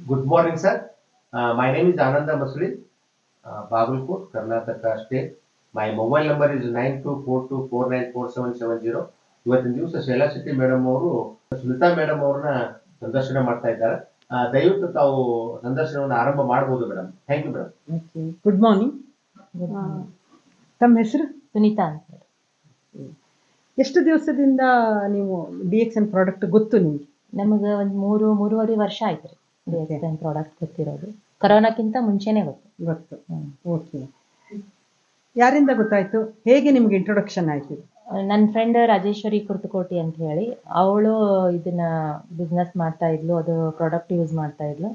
Good morning, sir. Uh, my name is Ananda Masuri, uh, Bagalkot, Karnataka state. My mobile number is nine two four two four nine four seven seven zero ಇವತ್ತಿನ ದಿವಸ Shaila Shetty madam ಅವರು Smita madam ಅವ್ರನ್ನ ಸಂದರ್ಶನ ಮಾಡ್ತಾ ಇದ್ದಾರೆ. ದಯವಿಟ್ಟು ತಾವು ಸಂದರ್ಶನವನ್ನು ಆರಂಭ ಮಾಡಬಹುದು madam thank you madam good morning ತಮ್ಮ ಹೆಸರು? ಸುನೀತಾ ಅಂತ. ಎಷ್ಟು ದಿವಸದಿಂದ ನೀವು ಡಿ ಎಕ್ಸ್ ಎನ್ ಪ್ರಾಡಕ್ಟ್ ಗೊತ್ತು ನಿಮಗೆ? ನಮಗೆ ಒಂದು ಮೂರು ಮೂರುವರೆ ವರ್ಷ ಆಯ್ತು ರೀ. Okay. ಪ್ರಾಡಕ್ಟ್ ಗೊತ್ತಿರೋದು. ಕರೋನಾಕ್ಕಿಂತ ಮುಂಚೆನೆ ಗೊತ್ತು. ಗೊತ್ತು. ಓಕೆ ಯಾರಿಂದ ಗೊತ್ತಾಯ್ತು? ಹೇಗೆ ನಿಮ್ಗೆ ಇಂಟ್ರೊಡಕ್ಷನ್ ಆಯ್ತು? ನನ್ನ ಫ್ರೆಂಡ್ ರಾಜೇಶ್ವರಿ ಕುರ್ತುಕೋಟಿ ಅಂತ ಹೇಳಿ ಅವಳು ಇದನ್ನ ಬಿಸ್ನೆಸ್ ಮಾಡ್ತಾ ಇದ್ಲು ಅದು ಪ್ರಾಡಕ್ಟ್ ಯೂಸ್ ಮಾಡ್ತಾ ಇದ್ಲು.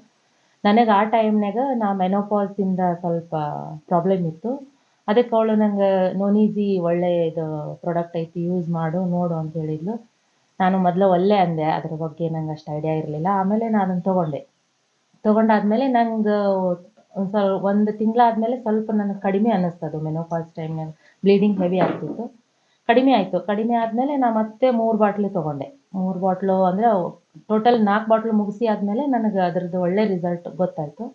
ನನಗೆ ಆ ಟೈಮ್ನಾಗ ನಾ ಮೆನೋಪಾಸ್ ಇಂದ ಸ್ವಲ್ಪ ಪ್ರಾಬ್ಲಮ್ ಇತ್ತು. ಅದಕ್ಕೆ ಅವಳು ನಂಗೆ ಈಸಿ ಒಳ್ಳೆ ಇದು ಪ್ರಾಡಕ್ಟ್ ಐತಿ ಯೂಸ್ ಮಾಡು ನೋಡು ಅಂತ ಹೇಳಿದ್ಲು. ನಾನು ಮೊದಲು ಒಳ್ಳೆ ಅಂದೆ ಅದ್ರ ಬಗ್ಗೆ ನಂಗೆ ಅಷ್ಟು ಐಡಿಯಾ ಇರಲಿಲ್ಲ. ಆಮೇಲೆ ನಾನು ಅದನ್ನ ತಗೊಂಡೆ. ತಗೊಂಡಾದ್ಮೇಲೆ ನಂಗೆ ಒಂದು ಸ್ವಲ್ಪ ಒಂದು ತಿಂಗಳಾದ್ಮೇಲೆ ಸ್ವಲ್ಪ ನನಗೆ ಕಡಿಮೆ ಅನ್ನಿಸ್ತದು ಮೆನೋಪಾಸ್ನಲ್ಲಿ ಬ್ಲೀಡಿಂಗ್ ಹೆವಿ ಆಗ್ತಿತ್ತು. ಕಡಿಮೆ ಆಯಿತು. ಕಡಿಮೆ ಆದಮೇಲೆ ನಾ ಮತ್ತೆ ಮೂರು ಬಾಟ್ಲು ತೊಗೊಂಡೆ. ಮೂರು ಬಾಟ್ಲು ಅಂದರೆ ಟೋಟಲ್ ನಾಲ್ಕು ಬಾಟ್ಲು ಮುಗಿಸಿ ಆದಮೇಲೆ ನನಗೆ ಅದರದ್ದು ಒಳ್ಳೆ ರಿಸಲ್ಟ್ ಗೊತ್ತಾಯಿತು.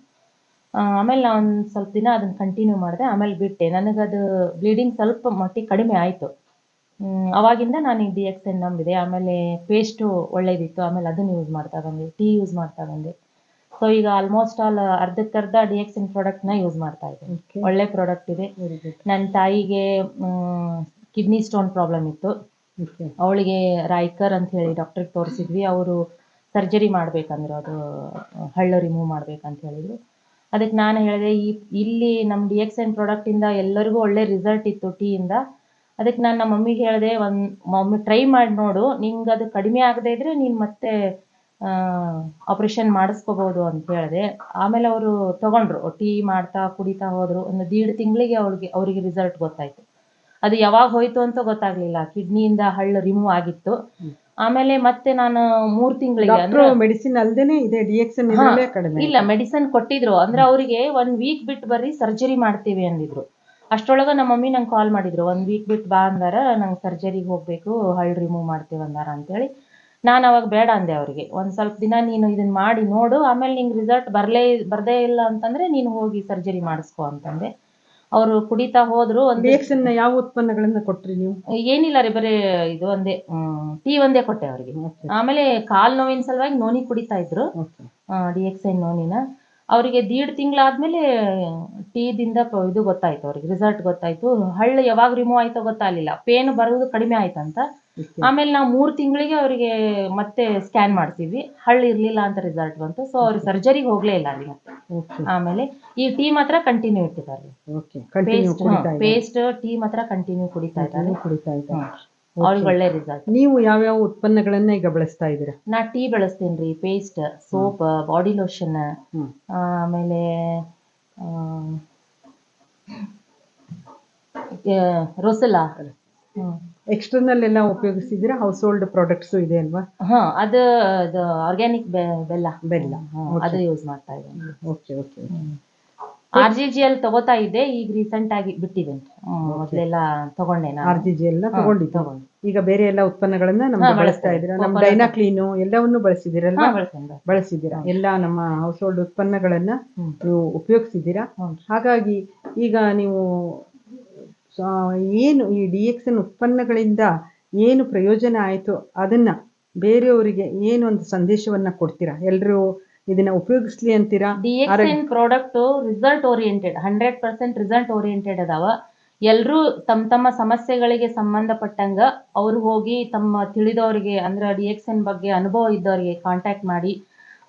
ಆಮೇಲೆ ನಾನು ಒಂದು ಸ್ವಲ್ಪ ದಿನ ಅದನ್ನು ಕಂಟಿನ್ಯೂ ಮಾಡಿದೆ. ಆಮೇಲೆ ಬಿಟ್ಟೆ. ನನಗದು ಬ್ಲೀಡಿಂಗ್ ಸ್ವಲ್ಪ ಮಟ್ಟಿಗೆ ಕಡಿಮೆ ಆಯಿತು. ಅವಾಗಿಂದ ನಾನು ಡಿ ಎಕ್ಸ್ ಎನ್ ನಂಬಿದೆ. ಆಮೇಲೆ ಪೇಸ್ಟು ಒಳ್ಳೇದಿತ್ತು. ಆಮೇಲೆ ಅದನ್ನು ಯೂಸ್ ಮಾಡ್ತಾ ಬಂದೆ. ಟೀ ಯೂಸ್ ಮಾಡ್ತಾ ಬಂದೆ. ಸೊ ಈಗ ಆಲ್ಮೋಸ್ಟ್ ಆಲ್ ಅರ್ಧಕ್ಕರ್ಧ ಡಿ ಎಕ್ಸ್ ಪ್ರಾಡಕ್ಟ್ನ ಯೂಸ್ ಮಾಡ್ತಾ ಇದ್ದೀನಿ ಒಳ್ಳೆ ಪ್ರಾಡಕ್ಟ್ ಇದೆ. ನನ್ನ ತಾಯಿಗೆ ಕಿಡ್ನಿ ಸ್ಟೋನ್ ಪ್ರಾಬ್ಲಮ್ ಇತ್ತು. ಅವಳಿಗೆ ರಾಯ್ಕರ್ ಅಂತ ಹೇಳಿ ಡಾಕ್ಟ್ರಿಗೆ ತೋರಿಸಿದ್ವಿ. ಅವರು ಸರ್ಜರಿ ಮಾಡ್ಬೇಕಂದ್ರು ಅದು ಹಳ್ಳು ರಿಮೂವ್ ಮಾಡ್ಬೇಕಂತ ಹೇಳಿದ್ರು. ಅದಕ್ಕೆ ನಾನು ಹೇಳಿದೆ ಈ ಇಲ್ಲಿ ನಮ್ಮ ಡಿ ಎಕ್ಸ್ ಎನ್ ಪ್ರಾಡಕ್ಟಿಂದ ಎಲ್ಲರಿಗೂ ಒಳ್ಳೆ ರಿಸಲ್ಟ್ ಇತ್ತು ಟೀಯಿಂದ ಅದಕ್ಕೆ ನಾನು ನಮ್ಮ ಮಮ್ಮಿಗೆ ಹೇಳಿದೆ ಒಂದು ಮಮ್ಮಿ ಟ್ರೈ ಮಾಡಿ ನೋಡು. ನಿಂಗೆ ಅದು ಕಡಿಮೆ ಆಗದೇ ಇದ್ರೆ ನೀನು ಮತ್ತೆ ಆಪ್ರೇಷನ್ ಮಾಡಿಸ್ಕೋಬೋದು ಅಂತ ಹೇಳಿದೆ. ಆಮೇಲೆ ಅವರು ತಗೊಂಡ್ರು ಟೀ ಮಾಡ್ತಾ ಕುಡಿತಾ ಹೋದ್ರು. ಒಂದು ದೀಡ್ ತಿಂಗಳಿಗೆ ಅವ್ರಿಗೆ ಅವರಿಗೆ ರಿಸಲ್ಟ್ ಗೊತ್ತಾಯ್ತು. ಅದು ಯಾವಾಗ ಹೋಯ್ತು ಅಂತ ಗೊತ್ತಾಗ್ಲಿಲ್ಲ. ಕಿಡ್ನಿಯಿಂದ ಹಳ್ಳು ರಿಮೂವ್ ಆಗಿತ್ತು. ಆಮೇಲೆ ಮತ್ತೆ ನಾನು ಮೂರ್ ತಿಂಗಳಿಗೆ ಮೆಡಿಸಿನ್ ಅಲ್ದೇನೆ ಇದೆ ಕಡಿಮೆ ಇಲ್ಲ ಮೆಡಿಸಿನ್ ಕೊಟ್ಟಿದ್ರು. ಅಂದ್ರೆ ಅವರಿಗೆ ಒನ್ ವೀಕ್ ಬಿಟ್ಟು ಬರ್ರಿ ಸರ್ಜರಿ ಮಾಡ್ತೀವಿ ಅಂದಿದ್ರು. ಅಷ್ಟೊಳಗ ನಮ್ಮ ಮಮ್ಮಿ ನಂಗೆ ಕಾಲ್ ಮಾಡಿದ್ರು. ಒಂದ್ ವೀಕ್ ಬಿಟ್ಟು ಬಾ ಅಂದಾರ ನಂಗೆ ಸರ್ಜರಿಗೆ ಹೋಗ್ಬೇಕು ಹಳ್ಳು ರಿಮೂವ್ ಮಾಡ್ತೀವಿ ಅಂದಾರ ಅಂತೇಳಿ. ನಾನು ಅವಾಗ ಬೇಡ ಅಂದೆ ಅವ್ರಿಗೆ. ಒಂದ್ ಸ್ವಲ್ಪ ದಿನ ನೀನು ಇದನ್ನ ಮಾಡಿ ನೋಡು ಆಮೇಲೆ ನಿಂಗೆ ರಿಸಲ್ಟ್ ಬರ್ಲೇ ಬರದೇ ಇಲ್ಲ ಅಂತಂದ್ರೆ ನೀನು ಹೋಗಿ ಸರ್ಜರಿ ಮಾಡಿಸ್ಕೊ ಅಂತಂದೆ. ಅವರು ಕುಡಿತಾ ಹೋದ್ರು ಒಂದು ಯಾವ ಉತ್ಪನ್ನಗಳನ್ನ ಕೊಟ್ರಿ ನೀವು? ಏನಿಲ್ಲ ರೀ ಬರೀ ಇದು ಒಂದೇ ಟೀ ಒಂದೇ ಕೊಟ್ಟೆ ಅವರಿಗೆ. ಆಮೇಲೆ ಕಾಲ್ ನೋವಿನ ಸಲುವಾಗಿ ನೋನಿ ಕುಡಿತಾ ಇದ್ರು. ಡಿ ಎಕ್ಸ್ ಐ ನೋನಿನ. ಅವರಿಗೆ ದೀಡ್ ತಿಂಗಳಾದ್ಮೇಲೆ ಟೀದಿಂದ ಇದು ಗೊತ್ತಾಯ್ತು ಅವ್ರಿಗೆ ರಿಸಲ್ಟ್ ಗೊತ್ತಾಯ್ತು. ಹಳ್ಳ ಯಾವಾಗ ರಿಮೂವ್ ಆಯ್ತೋ ಗೊತ್ತಾಗಲಿಲ್ಲ. ಪೇನ್ ಬರೋದು ಕಡಿಮೆ ಆಯ್ತಂತ. ಆಮೇಲೆ ನಾವು ಮೂರು ತಿಂಗಳಿಗೆ ಅವರಿಗೆ ಮತ್ತೆ ಸ್ಕ್ಯಾನ್ ಮಾಡ್ತೀವಿ. ಹಳ್ಳಿ ಇರಲಿಲ್ಲ ಅಂತ ರಿಸಲ್ಟ್ ಬಂತು. ಸೊ ಅವ್ರಿಗೆ ಸರ್ಜರಿಗೆ ಹೋಗ್ಲೇ ಇಲ್ಲ ಅಲ್ಲಿ. ಮತ್ತೆ ಆಮೇಲೆ ಈ ಟೀ ಮಾತ್ರ ಕಂಟಿನ್ಯೂ ಇಟ್ಟಿದ್ದಾರೆ ಪೇಸ್ಟ್ ಪೇಸ್ಟ್ ಟೀ ಮಾತ್ರ ಕಂಟಿನ್ಯೂ ಕುಡಿತಾ ಇದ್ದಾರೆ. ಕುಡಿತಾ ಇದ್ದಾರೆ. ಅವ್ರಿಗೆ ಒಳ್ಳೆ ರಿಸಲ್ಟ್ ನೀವು ಯಾವ್ಯಾವ ಉತ್ಪನ್ನಗಳನ್ನ ಈಗ ಬಳಸ್ತಾ ಇದ್ದೀರಾ? ನಾ ಟೀ ಬಳಸ್ತೀನಿ ರೀ ಪೇಸ್ಟ್ ಸೋಪ್ ಬಾಡಿ ಲೋಷನ್ ಆಮೇಲೆ ರೊಸಲಾ. ಎಕ್ಸ್ಟರ್ನಲ್ ಎಲ್ಲ ಉಪಯೋಗಿಸಿದ್ರೆ ಹೌಸ್ ಹೋಲ್ಡ್ ಪ್ರಾಡಕ್ಟ್ಸ್ ಇದೆ ಅಲ್ವಾ? ಹಾ ಅದು ಅದು ಆರ್ಗ್ಯಾನಿಕ್ ಬೆಲ್ಲ. ಬೆಲ್ಲ. ಅದು ಯೂಸ್ ಮಾಡ್ತಾ ಇದ್ದೀನಿ. Okay okay R G G L ತಗೋತಾ ಇದ್ದೆ ಈಗ ರೀಸೆಂಟ್ ಆಗಿ ಬಿಟ್ಟಿದೆ. ಮೊದಲೆಲ್ಲ ತಗೊಂಡೆ ನಾನು. ಆರ್ ಜಿ ಜಿ ಎಲ್ಲ ತಗೊಂಡಿ ತಗೊಂಡು. ಈಗ ಬೇರೆ ಎಲ್ಲ ಉತ್ಪನ್ನಗಳನ್ನ ನಮ್ಗೆ ಹಾ, ಬಳಸ್ತಾ ಇದ್ದೀರಾ? ನಮ್ಮ ಡೈನಾ ಕ್ಲೀನು ಎಲ್ಲವನ್ನು ಬಳಸಿದಿರಲ್ಲ. ಬಳಸಿದ್ದೀರಾ ಎಲ್ಲ ನಮ್ಮ ಹೌಸ್ ಹೋಲ್ಡ್ ಉತ್ಪನ್ನಗಳನ್ನ ನೀವು ಉಪಯೋಗಿಸಿದ್ದೀರಾ ಹಾಗಾಗಿ ಈಗ ನೀವು ಏನು ಈ ಡಿ ಎಕ್ಸ್ ಎನ್ ಉತ್ಪನ್ನಗಳಿಂದ ಏನು ಪ್ರಯೋಜನ ಆಯಿತು ಅದನ್ನ ಬೇರೆಯವರಿಗೆ ಏನು ಒಂದು ಸಂದೇಶವನ್ನ ಕೊಡ್ತೀರಾ? ಎಲ್ಲರೂ ಇದನ್ನ ಉಪಯೋಗಿಸ್ಲಿ ಅಂತೀರಾ? D X N product result oriented hundred percent result oriented ಅದಾವ. ಎಲ್ಲರೂ ತಮ್ಮ ತಮ್ಮ ಸಮಸ್ಯೆಗಳಿಗೆ ಸಂಬಂಧಪಟ್ಟಂಗ ಅವ್ರು ಹೋಗಿ ತಮ್ಮ ತಿಳಿದವರಿಗೆ ಅಂದ್ರೆ ಡಿ ಎಕ್ಸ್ ಎನ್ ಬಗ್ಗೆ ಅನುಭವ ಇದ್ದವರಿಗೆ ಕಾಂಟ್ಯಾಕ್ಟ್ ಮಾಡಿ.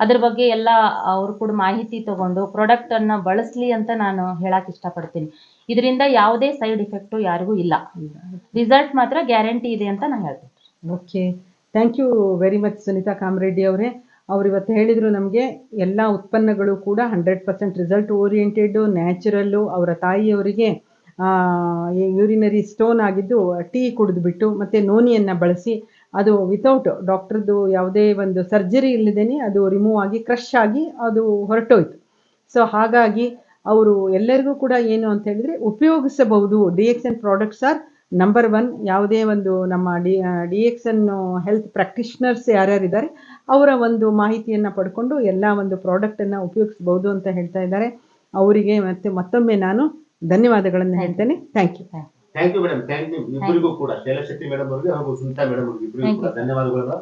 ಅದ್ರ ಬಗ್ಗೆ ಎಲ್ಲ ಅವ್ರು ಕೂಡ ಮಾಹಿತಿ ತಗೊಂಡು ಪ್ರಾಡಕ್ಟ್ ಅನ್ನ ಬಳಸ್ಲಿ ಅಂತ ನಾನು ಹೇಳಕ್ ಇಷ್ಟಪಡ್ತೀನಿ. ಇದರಿಂದ ಯಾವುದೇ ಸೈಡ್ ಎಫೆಕ್ಟು ಯಾರಿಗೂ ಇಲ್ಲ. ರಿಸಲ್ಟ್ ಮಾತ್ರ ಗ್ಯಾರಂಟಿ ಇದೆ ಅಂತ ನಾನು ಹೇಳ್ತೀನಿ. Okay thank you very much Sunita Kamareddy ಅವರೇ. ಅವ್ರು ಇವತ್ತು ಹೇಳಿದರು ನಮಗೆ ಎಲ್ಲ ಉತ್ಪನ್ನಗಳು ಕೂಡ hundred percent result oriented natural ಅವರ ತಾಯಿಯವರಿಗೆ ಯೂರಿನರಿ ಸ್ಟೋನ್ ಆಗಿದ್ದು ಟೀ ಕುಡಿದ್ಬಿಟ್ಟು ಮತ್ತು ನೋನಿಯನ್ನು ಬಳಸಿ ಅದು ವಿತೌಟ್ ಡಾಕ್ಟ್ರದ್ದು ಯಾವುದೇ ಒಂದು ಸರ್ಜರಿ ಇಲ್ಲದೇನೆ ಅದು ರಿಮೂವ್ ಆಗಿ ಕ್ರಶ್ ಆಗಿ ಅದು ಹೊರಟೋಯ್ತು. ಸೊ ಹಾಗಾಗಿ ಅವರು ಎಲ್ಲರಿಗೂ ಕೂಡ ಏನು ಅಂತ ಹೇಳಿದ್ರೆ ಉಪಯೋಗಿಸಬಹುದು. D X N products are number one ಯಾವುದೇ ಒಂದು ನಮ್ಮ D D X N health practitioners ಯಾರ್ಯಾರಿದ್ದಾರೆ, ಅವರ ಒಂದು ಮಾಹಿತಿಯನ್ನು ಪಡ್ಕೊಂಡು ಎಲ್ಲ ಒಂದು ಪ್ರಾಡಕ್ಟನ್ನು ಉಪಯೋಗಿಸಬಹುದು ಅಂತ ಹೇಳ್ತಾ ಇದ್ದಾರೆ. ಅವರಿಗೆ ಮತ್ತೆ ಮತ್ತೊಮ್ಮೆ ನಾನು ಧನ್ಯವಾದಗಳನ್ನು ಹೇಳ್ತೇನೆ. Thank you thank you madam thank you ಇಬ್ಬರಿಗೂ ಕೂಡ ಶೈಲಾ ಶೆಟ್ಟಿ ಮೇಡಮ್ ಅವರಿಗೆ ಹಾಗೂ ಸುನಿತಾ ಮೇಡಮ್ ಅವರಿಗೆ ಇಬ್ಬರಿಗೂ ಕೂಡ ಧನ್ಯವಾದಗಳು.